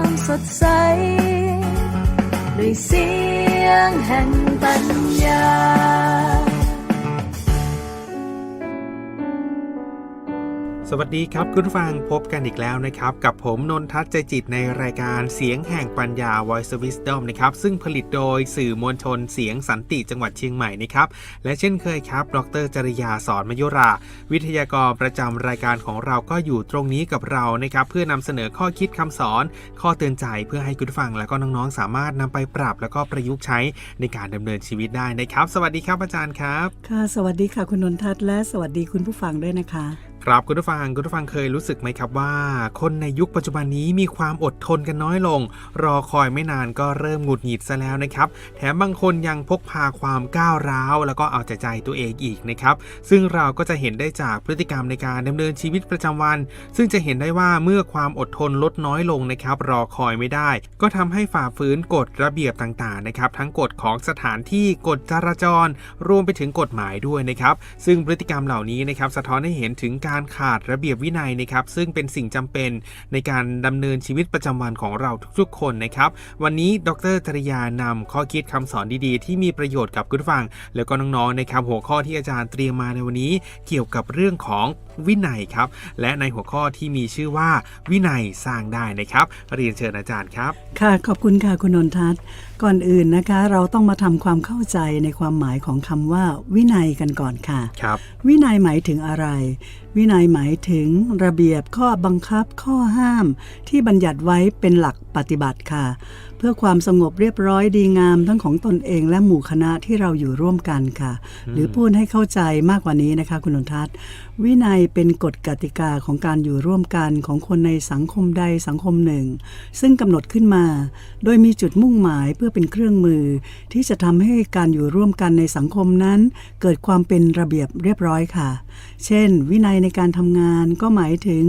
ความสดใส ด้วยเสียงแห่งปัญญา สวัสดีครับคุณผู้ฟังพบกันอีกแล้วนะครับ กับผมนนทัศน์ใจจิตในรายการเสียงแห่งปัญญา Voice of Wisdom นะครับ ซึ่งผลิตโดยสื่อมวลชนเสียงสันติจังหวัดเชียงใหม่นะครับ และเช่นเคยครับ ดรจริยาสอนมยุรา วิทยากรประจำรายการของเราก็อยู่ตรงนี้กับเรานะครับ เพื่อนำเสนอข้อคิดคำสอน ข้อเตือนใจเพื่อให้คุณผู้ฟังและก็น้องๆ สามารถนำไปปรับ แล้วก็ประยุกต์ใช้ในการดำเนินชีวิตได้นะครับ สวัสดีครับอาจารย์ครับ ค่ะ สวัสดีค่ะคุณนนทัศน์และสวัสดีคุณผู้ฟังด้วยนะคะ ครับคุณผู้ฟังคุณผู้ฟังเคยรู้สึกไหมครับว่า คนในยุคปัจจุบันนี้มีความอดทนกันน้อยลง รอคอยไม่นานก็เริ่มหงุดหงิดซะแล้วนะครับ แถมบางคนยังพกพาความก้าวร้าว แล้วก็เอาแต่ใจตัวเองอีกนะครับ ซึ่งเราก็จะเห็นได้จากพฤติกรรมในการดำเนินชีวิตประจำวัน ซึ่งจะเห็นได้ว่าเมื่อความอดทนลดน้อยลงนะครับ รอคอยไม่ได้ ก็ทำให้ฝ่าฝืนกฎระเบียบต่างๆนะครับ ทั้งกฎของสถานที่กฎจราจร รวมไปถึงกฎหมายด้วยนะครับ ซึ่งพฤติกรรมเหล่านี้นะครับสะท้อนให้เห็นถึงการขาดระเบียบวินัยนะครับ ซึ่งเป็นสิ่งจำเป็นในการดำเนินชีวิตประจำวันของเราทุกๆ คนนะครับ วันนี้ดรจริยานำข้อคิดคำสอนดีๆ ที่มีประโยชน์กับคุณผู้ฟัง แล้วก็น้องๆนะครับ หัวข้อที่อาจารย์เตรียมมาในวันนี้ เกี่ยวกับเรื่องของวินัยครับ และในหัวข้อที่มีชื่อว่าวินัยสร้างได้นะครับ เรียนเชิญอาจารย์ครับ ค่ะ ขอบคุณค่ะคุณนนทัศน์ ก่อนอื่นนะคะ เราต้องมาทำความเข้าใจในความหมายของคำว่า วินัยกันก่อนค่ะ ครับ วินัยหมายถึงอะไร วินัยหมายถึงระเบียบข้อบังคับข้อห้ามที่บัญญัติไว้เป็นหลักปฏิบัติค่ะ เพื่อความสงบเรียบร้อยดีงามทั้งของตนเองและหมู่คณะที่เราอยู่ร่วมกันค่ะ หรือพูดให้เข้าใจมากกว่านี้นะคะ คุณนนทัศน์ วินัยเป็นกฎกติกาของการอยู่ร่วมกันของคนในสังคมใดสังคมหนึ่ง ซึ่งกำหนดขึ้นมา โดยมีจุดมุ่งหมายเพื่อเป็นเครื่องมือ ที่จะทำให้การอยู่ร่วมกันในสังคมนั้น เกิดความเป็นระเบียบเรียบร้อยค่ะ เช่น วินัยในการทำงานก็หมายถึง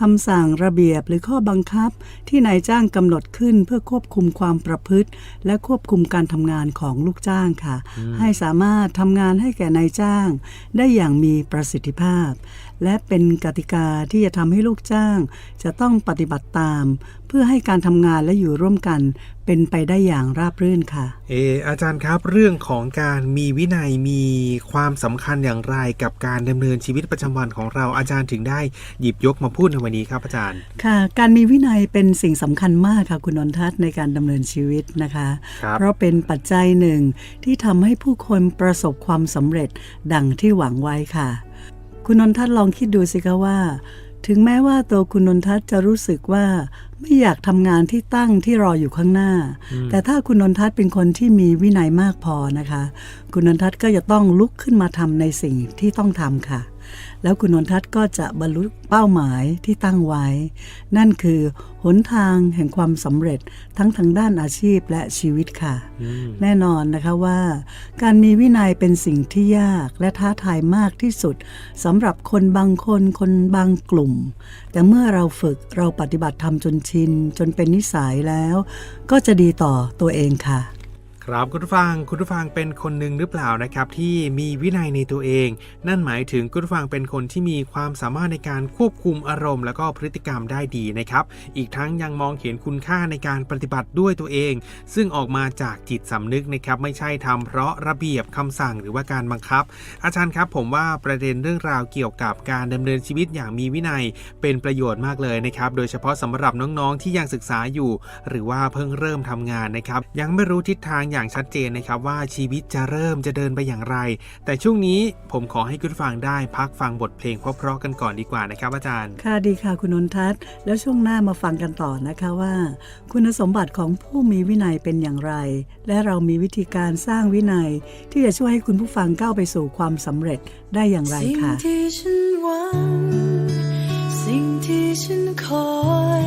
คำสั่งระเบียบหรือข้อบังคับ ที่นายจ้างกำหนดขึ้นเพื่อควบคุมความประพฤติ และควบคุมการทำงานของลูกจ้างค่ะ ให้สามารถทำงานให้แก่นายจ้าง ได้อย่างมีประสิทธิภาพ และเป็นกติกาที่จะทำให้ลูกจ้าง จะต้องปฏิบัติตาม เพื่อให้การทำงานและอยู่ร่วมกัน เป็นไปได้อย่างราบรื่นค่ะ เอออาจารย์ครับเรื่องของการมีวินัยมีความสำคัญอย่างไรกับการดำเนินชีวิตประจำวันของเราอาจารย์ถึงได้หยิบยกมาพูดในวันนี้ครับอาจารย์ ค่ะ การมีวินัยเป็นสิ่งสำคัญมากค่ะคุณนนทัศน์ในการดำเนินชีวิตนะคะครับเพราะเป็นปัจจัยหนึ่งที่ทำให้ผู้คนประสบความสำเร็จดังที่หวังไว้ค่ะ คุณนนทัศน์ลองคิดดูสิคะว่า ถึงแม้ว่าตัวคุณนนทัศน์จะรู้สึกว่าไม่อยากทำงานที่ตั้งที่รออยู่ข้างหน้า แต่ถ้าคุณนนทัศน์เป็นคนที่มีวินัยมากพอนะคะ คุณนนทัศน์ก็จะต้องลุกขึ้นมาทำในสิ่งที่ต้องทำค่ะ แล้วคุณนนทัศน์ก็จะบรรลุเป้าหมายที่ตั้งไว้ นั่นคือหนทางแห่งความสำเร็จทั้งทางด้านอาชีพและชีวิตค่ะอืมแน่นอนนะคะว่า การมีวินัยเป็นสิ่งที่ยากและท้าทายมากที่สุดสำหรับคนบางคนคนบางกลุ่ม แต่เมื่อเราฝึกเราปฏิบัติทำจนชิน จนเป็นนิสัยแล้ว ก็จะดีต่อตัวเองค่ะ ครับคุณผู้ฟังคุณผู้ฟังเป็นคนหนึ่งหรือเปล่านะครับที่มีวินัยในตัวเอง นั่นหมายถึงคุณผู้ฟังเป็นคนที่มีความสามารถในการควบคุมอารมณ์ แล้วก็พฤติกรรมได้ดีนะครับ อีกทั้งยังมองเห็นคุณค่าในการปฏิบัติด้วยตัวเอง ซึ่งออกมาจากจิตสำนึกนะครับไม่ใช่ทำเพราะระเบียบคำสั่งหรือว่าการบังคับ อาจารย์ครับผมว่าประเด็นเรื่องราวเกี่ยวกับการดำเนินชีวิตอย่างมีวินัยเป็นประโยชน์มากเลยนะครับโดยเฉพาะสำหรับน้องๆที่ยังศึกษาอยู่ หรือว่าเพิ่งเริ่มทำงานนะครับยังไม่รู้ทิศทางอย่างชัดเจนนะครับว่าชีวิตจะเริ่มจะเดินไปอย่างไร แต่ช่วงนี้ผมขอให้คุณผู้ฟังได้พักฟังบทเพลงเพราะๆกันก่อนดีกว่านะครับอาจารย์ ค่ะดีค่ะคุณนนทัศน์ แล้วช่วงหน้ามาฟังกันต่อนะคะว่า คุณสมบัติของผู้มีวินัยเป็นอย่างไร และเรามีวิธีการสร้างวินัย ที่จะช่วยให้คุณผู้ฟังก้าวไปสู่ความสำเร็จได้อย่างไรสิ่งค่ะที่ฉันหวังสิ่งที่ฉันคอย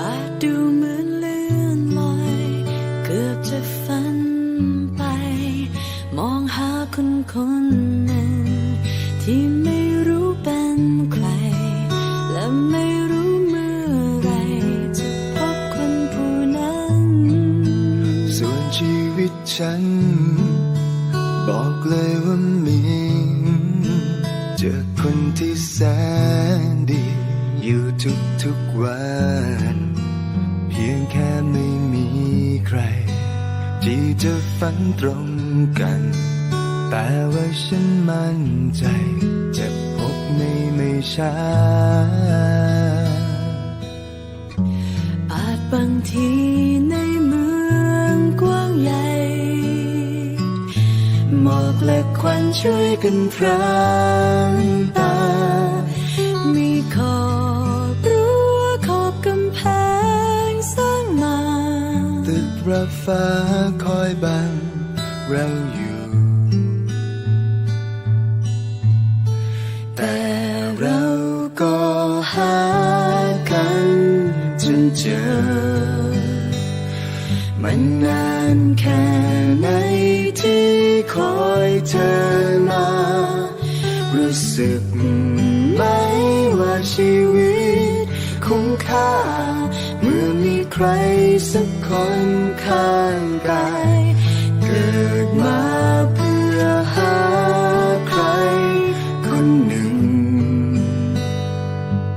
อาจดูเหมือน จะฝันไป มองหาคนคนหนึ่ง ที่ไม่รู้เป็นใคร และไม่รู้เมื่อไรจะพบคนผู้นั้น ส่วนชีวิตฉัน บอกเลยว่ามี เจอคนที่แสนดี อยู่ทุกๆวัน ที่จะฝันตรงกัน แต่ว่าฉันมั่นใจจะพบไม่ไม่ช้า อาจบางทีในเมืองกว้างใหญ่ หมอกและควันช่วยกันพรางตา ระฟ้าคอยบังเราอยู่ แต่เราก็หากันจนเจอ มันนานแค่ไหนที่คอยเธอมา รู้สึกไหมว่าชีวิตคุ้มค่า เมื่อมีใครสักคน ข้างกายเกิดมาเพื่อหาใคร คนหนึ่ง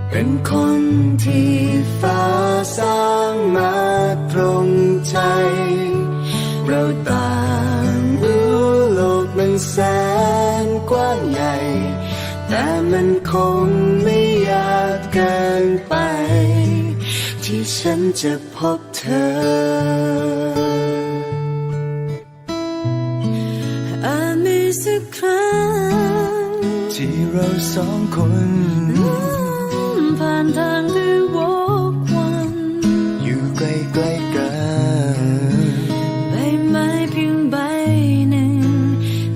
เป็นคนที่ฟ้าสร้างมาตรงใจ เราต่างรู้โลกมันแสนกว้างใหญ่ แต่มันคงไม่ยากเกินไป ฉันจะพบเธอ อาจมีสักครั้ง ที่เราสองคนผ่านทางที่วกวัน อยู่ใกล้ๆกันใบไม้เพียงใบหนึ่ง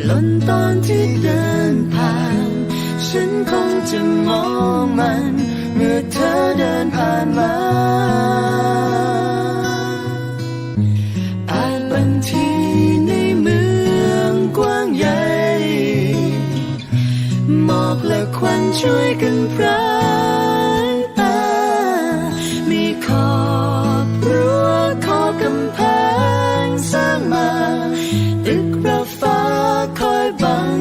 หล่นตอนที่เดินผ่าน ฉันคงจะมองมัน เมื่อเธอเดินผ่านมา ควันช่วยกันพรางตามีขอบรั้วขอบกำแพงสร้างมาตึกราฟ้าคอยบัง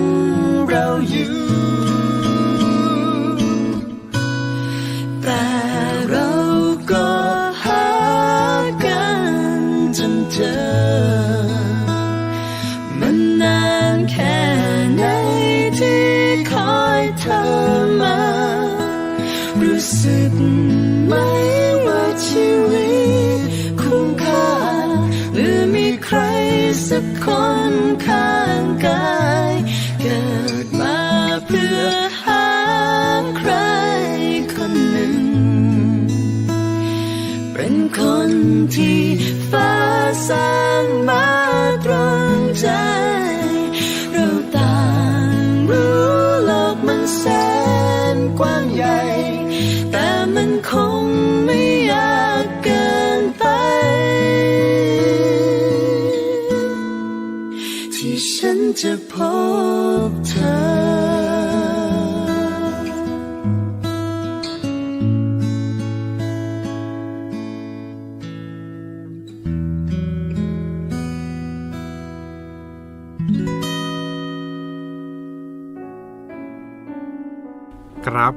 เราอยู่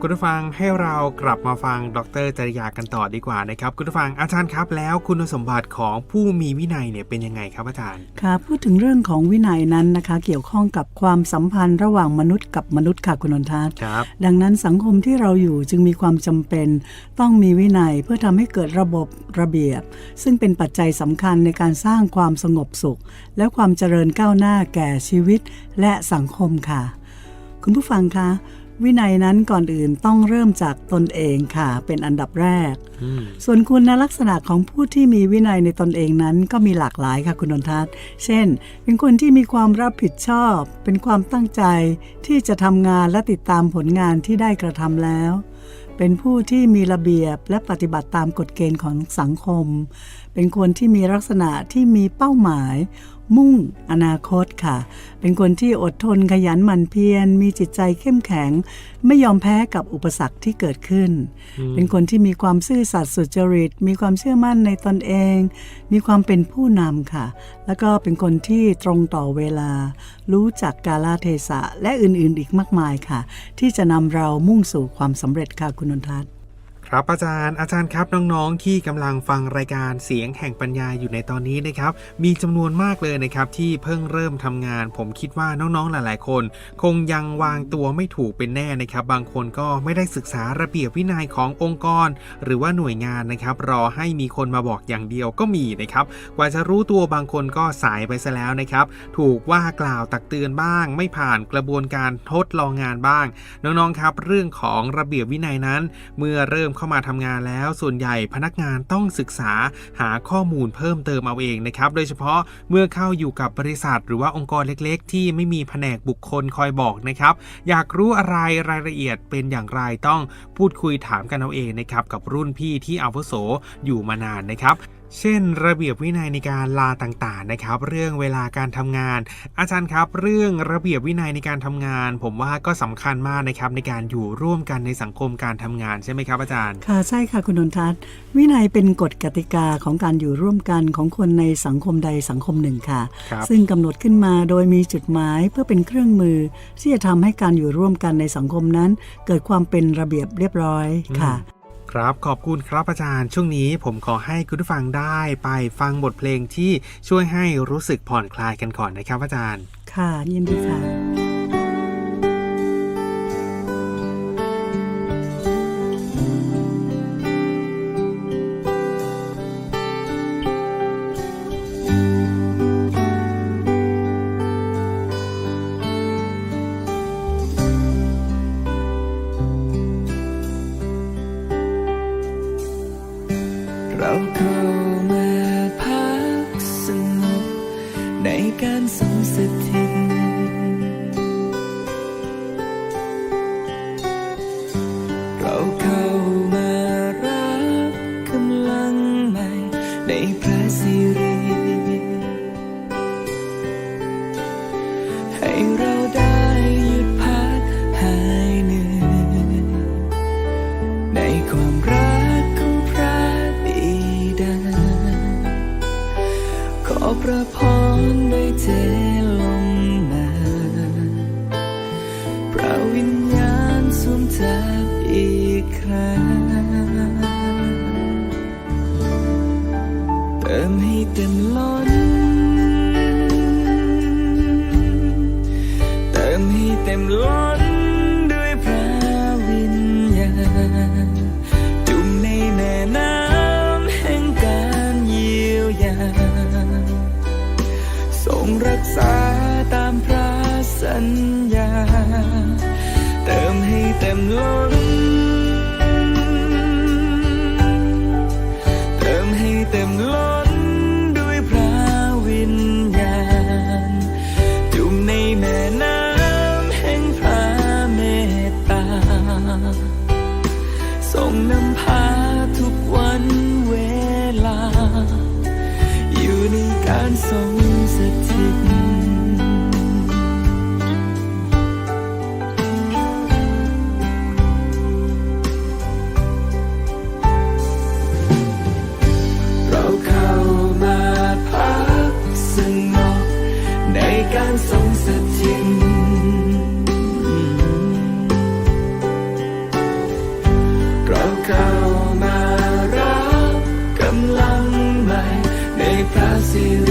ครับคุณผู้ฟังให้เรากลับมาฟังดรจริยากันต่อดีกว่านะครับคุณผู้ฟังอาจารย์ครับ แล้วคุณสมบัติของผู้มีวินัยเนี่ยเป็นยังไงครับอาจารย์ค่ะพูดถึงเรื่องของวินัยนั้นนะคะ เกี่ยวข้องกับความสัมพันธ์ระหว่างมนุษย์กับมนุษย์ค่ะคุณนนทัศน์ครับดังนั้นสังคมที่เราอยู่จึงมีความจำเป็น ต้องมีวินัยเพื่อทำให้เกิดระบบระเบียบ ซึ่งเป็นปัจจัยสำคัญในการสร้างความสงบสุข และความเจริญก้าวหน้าแก่ชีวิต และสังคมค่ะ คุณผู้ฟังคะ วินัยนั้นก่อนอื่นต้องเริ่มจากตนเองค่ะ เป็นอันดับแรกอืมส่วนคุณลักษณะของผู้ที่มีวินัยในตนเองนั้นก็มีหลากหลายค่ะคุณนนทัศน์ เช่น เป็นคนที่มีความรับผิดชอบ เป็นความตั้งใจที่จะทำงานและติดตามผลงานที่ได้กระทำแล้ว เป็นผู้ที่มีระเบียบและปฏิบัติตามกฎเกณฑ์ของสังคม เป็นคนที่มีลักษณะที่มีเป้าหมาย มุ่งอนาคตค่ะ เป็นคนที่อดทนขยันหมั่นเพียร มีจิตใจเข้มแข็ง ไม่ยอมแพ้กับอุปสรรคที่เกิดขึ้น เป็นคนที่มีความซื่อสัตย์สุจริต มีความเชื่อมั่นในตนเอง มีความเป็นผู้นำค่ะ แล้วก็เป็นคนที่ตรงต่อเวลา รู้จักกาลเทศะและอื่นๆ อีกมากมายค่ะ ที่จะนำเรามุ่งสู่ความสำเร็จค่ะคุณนนทัศน์ ครับอาจารย์อาจารย์ครับน้องๆ ที่กำลังฟังรายการเสียงแห่งปัญญาอยู่ในตอนนี้นะครับ มีจำนวนมากเลยนะครับที่เพิ่งเริ่มทำงาน ผมคิดว่าน้องๆหลาย ๆ คน คงยังวางตัวไม่ถูกเป็นแน่นะครับ บางคนก็ไม่ได้ศึกษาระเบียบวินัยขององค์กร หรือว่าหน่วยงานนะครับ รอให้มีคนมาบอกอย่างเดียวก็มีนะครับกว่าจะรู้ตัวบางคนก็สายไปซะแล้วนะครับ ถูกว่ากล่าวตักเตือนบ้าง ไม่ผ่านกระบวนการทดลองงานบ้าง น้องๆครับ เรื่องของระเบียบวินัยนั้น เมื่อเริ่มเข้ามาทำงานแล้ว ส่วนใหญ่พนักงานต้องศึกษาหาข้อมูลเพิ่มเติมเอาเองนะครับ โดยเฉพาะเมื่อเข้าอยู่กับบริษัท หรือว่าองค์กรเล็กๆ ที่ไม่มีแผนกบุคคลคอยบอกนะครับ อยากรู้อะไรรายละเอียดเป็นอย่างไรต้องพูดคุยถามกันเอาเองนะครับกับรุ่นพี่ที่อาวุโสอยู่มานานนะครับ เช่น ระเบียบวินัยในการลาต่างๆนะครับ เรื่องเวลาการทำงาน อาจารย์ครับ เรื่องระเบียบวินัยในการทำงาน ผมว่าก็สำคัญมากนะครับในการอยู่ร่วมกันในสังคมการทำงานใช่ไหมครับอาจารย์ ค่ะใช่ค่ะคุณนนทัศน์วินัยเป็นกฎกติกาของการอยู่ร่วมกันของคนในสังคมใดสังคมหนึ่งค่ะครับซึ่งกำหนดขึ้นมาโดยมีจุดหมายเพื่อเป็นเครื่องมือ ที่จะทำให้การอยู่ร่วมกันในสังคมนั้น เกิดความเป็นระเบียบเรียบร้อยค่ะ ครับขอบคุณครับอาจารย์ ช่วงนี้ผมขอให้คุณผู้ฟังได้ไปฟังบทเพลงที่ช่วยให้รู้สึกผ่อนคลายกันก่อนนะครับอาจารย์ ค่ะยินดีค่ะ ในการทรงสถิต เราเข้ามารับกำลังใหม่ในพระสิริ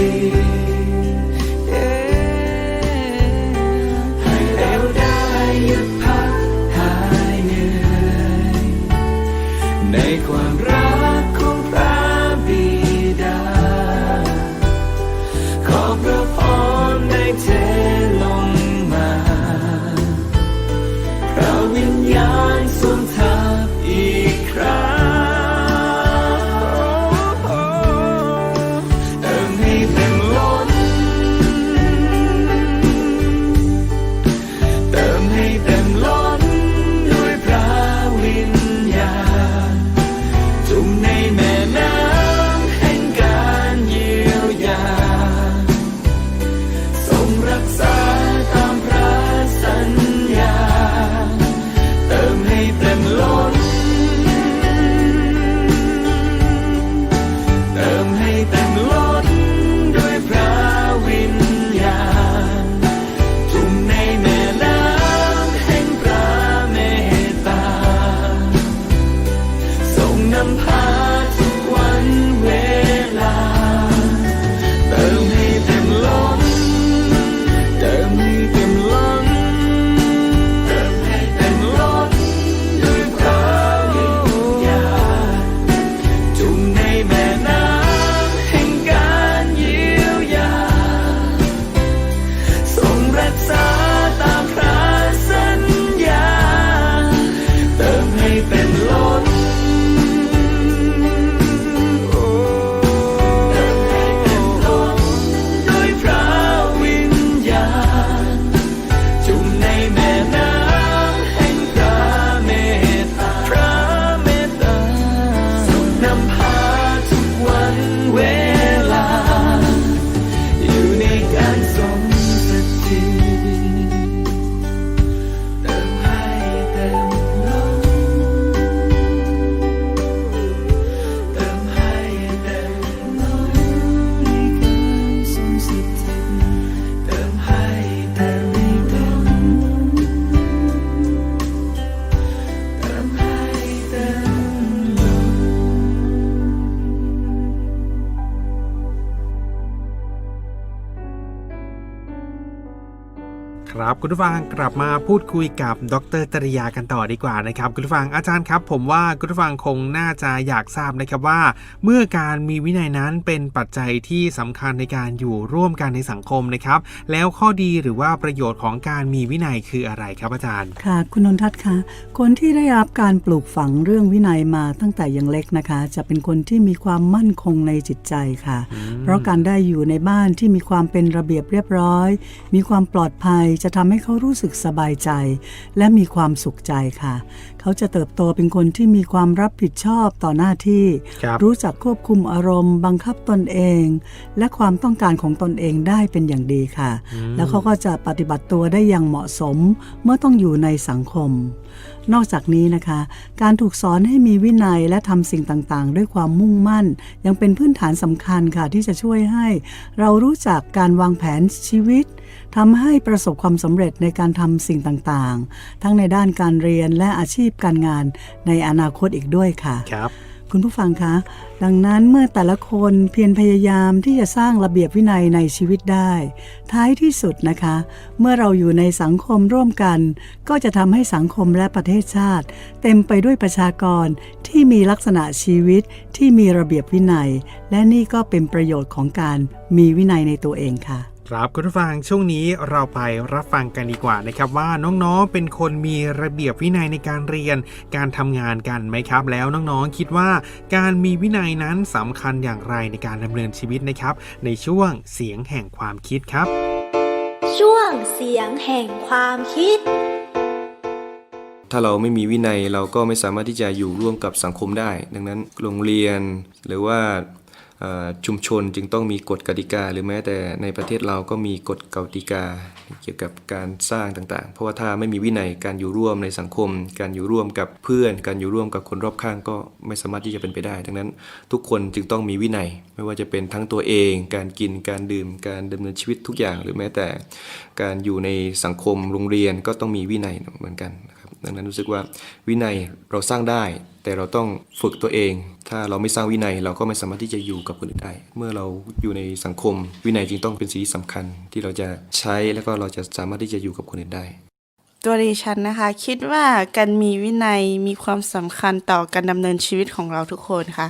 ครับคุณผู้ฟังกลับมาพูดคุยกับดรจริยากันต่อดีกว่านะครับ คุณผู้ฟังอาจารย์ครับ ผมว่าคุณผู้ฟังคงน่าจะอยากทราบนะครับว่า เมื่อการมีวินัยนั้นเป็นปัจจัยที่สำคัญในการอยู่ร่วมกันในสังคมนะครับ แล้วข้อดีหรือว่าประโยชน์ของการมีวินัยคืออะไรครับอาจารย์ค่ะ คุณนนทัศน์คะคนที่ได้รับการปลูกฝังเรื่องวินัยมาตั้งแต่ยังเล็กนะคะ จะเป็นคนที่มีความมั่นคงในจิตใจค่ะ เพราะการได้อยู่ในบ้านที่มีความเป็นระเบียบเรียบร้อย มีความปลอดภัยจะทำให้เขารู้สึกสบายใจ และมีความสุขใจค่ะ เขาจะเติบโตเป็นคนที่มีความรับผิดชอบต่อหน้าที่ครับรู้จักควบคุมอารมณ์ บังคับตนเอง และความต้องการของตนเองได้เป็นอย่างดีค่ะ แล้วเขาก็จะปฏิบัติตัวได้อย่างเหมาะสม เมื่อต้องอยู่ในสังคม นอกจากนี้นะคะ การถูกสอนให้มีวินัยและทำสิ่งต่างๆ ด้วยความมุ่งมั่น ยังเป็นพื้นฐานสำคัญค่ะที่จะช่วยให้ เรารู้จักการวางแผนชีวิตทำให้ประสบความสำเร็จในการทำสิ่งต่างๆ ทั้งในด้านการเรียนและอาชีพการงานในอนาคตอีกด้วยค่ะครับ คุณผู้ฟังคะ ดังนั้นเมื่อแต่ละคนเพียรพยายามที่จะสร้างระเบียบวินัยในชีวิตได้ ท้ายที่สุดนะคะ เมื่อเราอยู่ในสังคมร่วมกัน ก็จะทำให้สังคมและประเทศชาติ เต็มไปด้วยประชากรที่มีลักษณะชีวิตที่มีระเบียบวินัย และนี่ก็เป็นประโยชน์ของการมีวินัยในตัวเองค่ะ ครับคุณผู้ฟังช่วงนี้เราไปรับฟังกันดีกว่านะครับว่าน้องๆเป็นคนมีระเบียบวินัยในการเรียนการทำงานกันไหมครับ แล้วน้องๆคิดว่าการมีวินัยนั้นสำคัญอย่างไรในการดำเนินชีวิตนะครับ ในช่วงเสียงแห่งความคิดครับ ช่วงเสียงแห่งความคิด ถ้าเราไม่มีวินัยเราก็ไม่สามารถที่จะอยู่ร่วมกับสังคมได้ ดังนั้นโรงเรียนหรือว่าเอ่อ ชุมชนจึงต้องมีกฎกติกา หรือแม้แต่ในประเทศเราก็มีกฎกติกา เกี่ยวกับการสร้างต่างๆ เพราะว่าถ้าไม่มีวินัยการอยู่ร่วมในสังคม การอยู่ร่วมกับเพื่อน การอยู่ร่วมกับคนรอบข้างก็ไม่สามารถที่จะเป็นไปได้ ดังนั้นทุกคนจึงต้องมีวินัย ไม่ว่าจะเป็นทั้งตัวเอง การกินการดื่ม การดำเนินชีวิตทุกอย่าง หรือแม้แต่การอยู่ในสังคมโรงเรียนก็ต้องมีวินัยเหมือนกันนะครับดังนั้นรู้สึกว่าวินัยเราสร้างได้ แต่เราต้องฝึกตัวเอง ถ้าเราไม่สร้างวินัยเราก็ไม่สามารถที่จะอยู่กับคนอื่นได้ เมื่อเราอยู่ในสังคม วินัยจึงต้องเป็นสิ่งที่สำคัญ ที่เราจะใช้แล้วก็เราจะสามารถที่จะอยู่กับคนอื่นได้ ตัวดิฉันนะคะ คิดว่าการมีวินัยมีความสำคัญต่อการดำเนินชีวิตของเราทุกคนค่ะ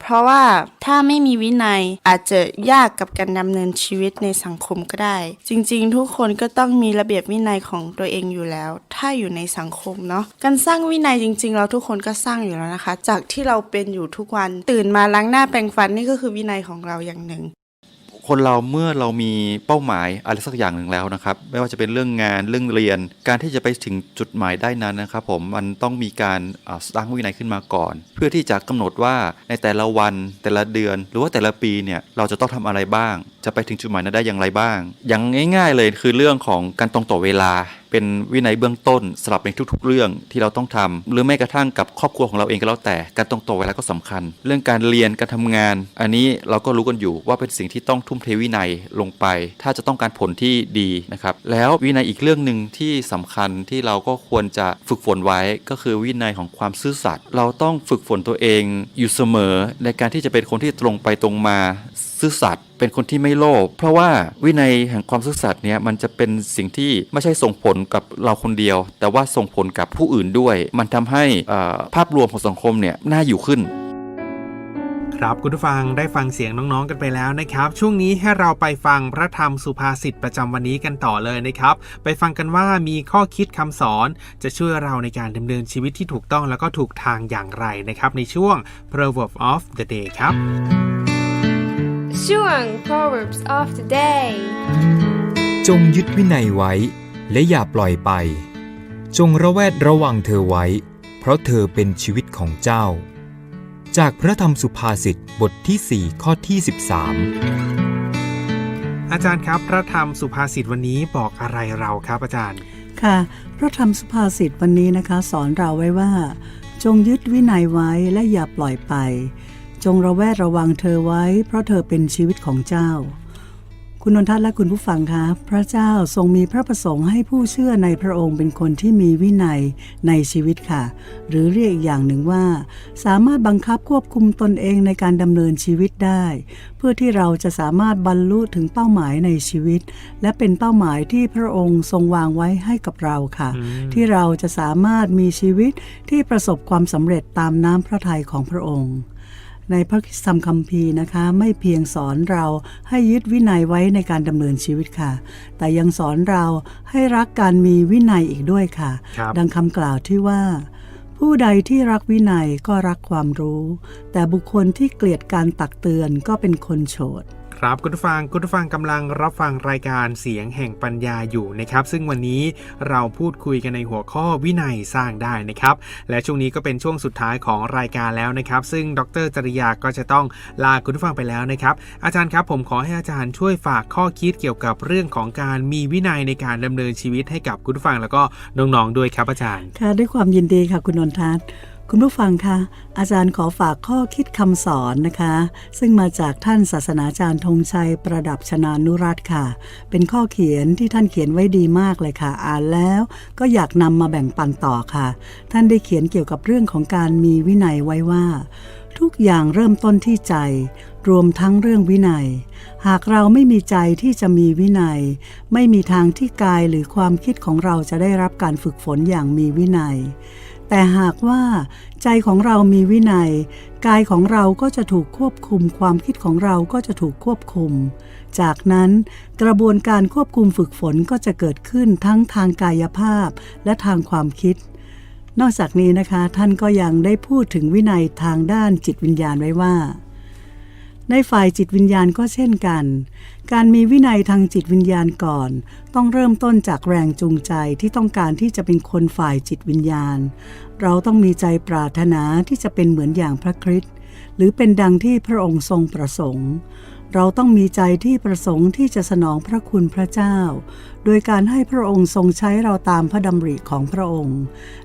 เพราะว่าถ้าไม่มีวินัยอาจจะยากกับการดำเนินชีวิตในสังคมก็ได้ จริงๆ ทุกคนก็ต้องมีระเบียบวินัยของตัวเองอยู่แล้ว ถ้าอยู่ในสังคมเนาะการสร้างวินัยจริง ๆ เราทุกคนก็สร้างอยู่แล้วนะคะ จากที่เราเป็นอยู่ทุกวัน ตื่นมาล้างหน้าแปรงฟันนี่ก็คือวินัยของเราอย่างหนึ่ง คนเราเมื่อเรามีเป้าหมายอะไรสักอย่างหนึ่งแล้วนะครับ ไม่ว่าจะเป็นเรื่องงานเรื่องเรียน การที่จะไปถึงจุดหมายได้นั้นนะครับ ผมมันต้องมีการสร้างวินัยขึ้นมาก่อน เพื่อที่จะกำหนดว่าในแต่ละวันแต่ละเดือน หรือว่าแต่ละปีเนี่ยเราจะต้องทำอะไรบ้าง จะไปถึงจุดหมายนั้นได้อย่างไรบ้าง อย่างง่าย ๆ เลยคือเรื่องของการตรงต่อเวลา เป็นวินัยเบื้องต้นสำหรับในทุก ๆ เรื่องที่เราต้องทำหรือแม้กระทั่งกับครอบครัวของเราเองก็แล้วแต่การตรงโตอเวลาก็สำคัญ เรื่องการเรียนการทำงาน อันนี้เราก็รู้กันอยู่ว่าเป็นสิ่งที่ต้องทุ่มเทวินัยลงไป ถ้าจะต้องการผลที่ดีนะครับแล้ววินัยอีกเรื่องหนึ่งที่สำคัญที่เราก็ควรจะฝึกฝนไว้ก็คือวินัยของความซื่อสัตย์เราต้องฝึกฝนตัวเองอยู่เสมอในการที่จะเป็นคนที่ตรงไปตรงมา ซื่อสัตย์เป็นคนที่ไม่โลภเพราะว่าวินัยแห่งความซื่อสัตย์เนี่ยมันจะเป็นสิ่งที่ไม่ใช่ส่งผลกับเราคนเดียว แต่ว่าส่งผลกับผู้อื่นด้วย มันทำให้ภาพรวมของสังคมเนี่ยน่าอยู่ขึ้นครับคุณผู้ฟังได้ฟังเสียงน้องๆกันไปแล้วนะครับ ช่วงนี้ให้เราไปฟังพระธรรมสุภาษิตประจำวันนี้กันต่อเลยนะครับ ไปฟังกันว่ามีข้อคิดคำสอนจะช่วยเราในการดำเนินชีวิตที่ถูกต้องแล้วก็ถูกทางอย่างไรนะครับ ในช่วง Proverb of the Day ครับ ช่วง Proverbs of the Day จงยึดวินัยไว้ และอย่าปล่อยไป จงระแวดระวังเธอไว้ เพราะเธอเป็นชีวิตของเจ้า จากพระธรรมสุภาษิตบทที่ 4 ข้อที่ 13 อาจารย์ครับพระธรรมสุภาษิตวันนี้บอกอะไรเราครับอาจารย์ ค่ะ พระธรรมสุภาษิตวันนี้นะคะ สอนเราไว้ว่า จงยึดวินัยไว้และอย่าปล่อยไป จงระแวดระวังเธอไว้ เพราะเธอเป็นชีวิตของเจ้า คุณนนทัศน์และคุณผู้ฟังคะพระเจ้าทรงมีพระประสงค์ให้ผู้เชื่อในพระองค์เป็นคนที่มีวินัยในชีวิตค่ะ หรือเรียกอีกอย่างหนึ่งว่า สามารถบังคับควบคุมตนเองในการดำเนินชีวิตได้ เพื่อที่เราจะสามารถบรรลุถึงเป้าหมายในชีวิต และเป็นเป้าหมายที่พระองค์ทรงวางไว้ให้กับเราค่ะ ที่เราจะสามารถมีชีวิตที่ประสบความสำเร็จตามน้ำพระทัยของพระองค์ ในพระธรรมคัมภีร์นะคะ ไม่เพียงสอนเราให้ยึดวินัยไว้ในการดำเนินชีวิตค่ะ แต่ยังสอนเราให้รักการมีวินัยอีกด้วยค่ะครับดังคำกล่าวที่ว่า ผู้ใดที่รักวินัยก็รักความรู้ แต่บุคคลที่เกลียดการตักเตือนก็เป็นคนโฉด ครับคุณผู้ฟังคุณผู้ฟังกำลังรับฟังรายการเสียงแห่งปัญญาอยู่นะครับ ซึ่งวันนี้เราพูดคุยกันในหัวข้อวินัยสร้างได้นะครับ และช่วงนี้ก็เป็นช่วงสุดท้ายของรายการแล้วนะครับ ซึ่งดรจริยาก็จะต้องลาคุณผู้ฟังไปแล้วนะครับ อาจารย์ครับผมขอให้อาจารย์ช่วยฝากข้อคิดเกี่ยวกับเรื่องของการมีวินัยในการดำเนินชีวิตให้กับคุณผู้ฟังแล้วก็น้องๆด้วยครับอาจารย์ค่ะด้วยความยินดีค่ะคุณนนทัศน์ คุณผู้ฟังคะอาจารย์ขอฝากข้อคิดคำสอนนะคะ ซึ่งมาจากท่านศาสนาจารย์ธงชัยประดับชนานุรัตค่ะ เป็นข้อเขียนที่ท่านเขียนไว้ดีมากเลยค่ะ อ่านแล้วก็อยากนำมาแบ่งปันต่อค่ะ ท่านได้เขียนเกี่ยวกับเรื่องของการมีวินัยไว้ว่า ทุกอย่างเริ่มต้นที่ใจ รวมทั้งเรื่องวินัย หากเราไม่มีใจที่จะมีวินัย ไม่มีทางที่กายหรือความคิดของเราจะได้รับการฝึกฝนอย่างมีวินัย แต่หากว่าใจของเรามีวินัย กายของเราก็จะถูกควบคุม ความคิดของเราก็จะถูกควบคุม จากนั้นกระบวนการควบคุมฝึกฝนก็จะเกิดขึ้นทั้งทางกายภาพและทางความคิด นอกจากนี้นะคะ ท่านก็ยังได้พูดถึงวินัยทางด้านจิตวิญญาณไว้ว่า ในฝ่ายจิตวิญญาณก็เช่นกัน การมีวินัยทางจิตวิญญาณก่อน ต้องเริ่มต้นจากแรงจูงใจที่ต้องการที่จะเป็นคนฝ่ายจิตวิญญาณ เราต้องมีใจปรารถนาที่จะเป็นเหมือนอย่างพระคริสต์หรือเป็นดังที่พระองค์ทรงประสงค์ เราต้องมีใจที่ประสงค์ที่จะสนองพระคุณพระเจ้า โดยการให้พระองค์ทรงใช้เราตามพระดำริของพระองค์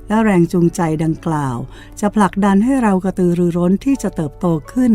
และแรงจูงใจดังกล่าว จะผลักดันให้เรากระตือรือร้นที่จะเติบโตขึ้น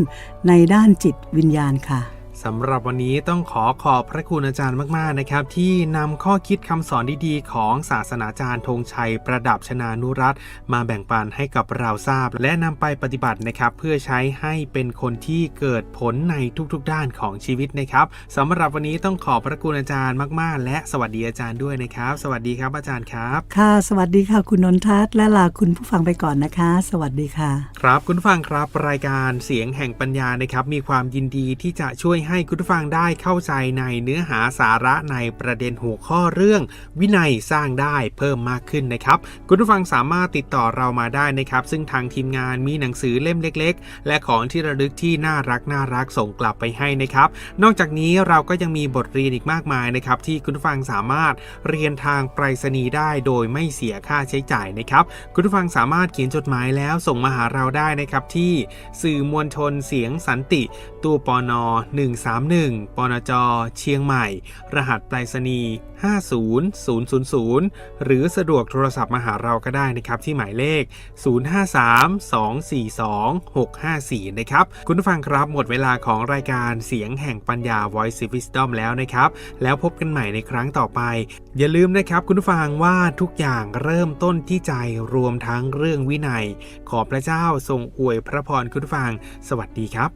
ในด้านจิตวิญญาณค่ะ สำหรับวันนี้ต้องขอขอบพระคุณอาจารย์มากๆนะครับ ที่นำข้อคิดคำสอนดีๆ ของศาสนาจารย์ธงชัย ประดับชนานุรัตน์มาแบ่งปันให้กับเราทราบ และนำไปปฏิบัตินะครับ เพื่อใช้ให้เป็นคนที่เกิดผลในทุกๆ ด้านของชีวิตนะครับสำหรับวันนี้ต้องขอบพระคุณอาจารย์มากๆ และสวัสดีอาจารย์ด้วยนะครับ สวัสดีครับอาจารย์ครับ ค่ะ สวัสดีค่ะคุณนนทัศน์และลาคุณผู้ฟังไปก่อนนะคะ สวัสดีค่ะ ครับคุณผู้ฟังครับรายการเสียงแห่งปัญญานะครับมีความยินดีที่จะช่วยใให้คุณผู้ฟังได้เข้าใจในเนื้อหาสาระในประเด็นหัวข้อเรื่อง วินัยสร้างได้เพิ่มมากขึ้นนะครับ คุณผู้ฟังสามารถติดต่อเรามาได้นะครับ ซึ่งทางทีมงานมีหนังสือเล่มเล็ก ๆ และของที่ระลึกที่น่ารักน่ารักส่งกลับไปให้นะครับ นอกจากนี้เราก็ยังมีบทเรียนอีกมากมายนะครับ ที่คุณผู้ฟังสามารถเรียนทางไปรษณีย์ได้โดยไม่เสียค่าใช้จ่ายนะครับ คุณผู้ฟังสามารถเขียนจดหมายแล้วส่งมาหาเราได้นะครับที่สื่อมวลชนเสียงสันติ ตู้ปอนอ131 ปนจ เชียงใหม่ รหัสไปรษณีย์ 50000 หรือสะดวกโทรศัพท์มาหาเราก็ได้นะครับ ที่หมายเลข 053-242-654 นะครับ คุณผู้ฟังครับหมดเวลาของรายการเสียงแห่งปัญญา Voice Wisdom แล้วนะครับ แล้วพบกันใหม่ในครั้งต่อไป อย่าลืมนะครับคุณผู้ฟังว่าทุกอย่างเริ่มต้นที่ใจรวมทั้งเรื่องวินัย ขอพระเจ้าทรงอวยพระพรคุณผู้ฟัง สวัสดีครับ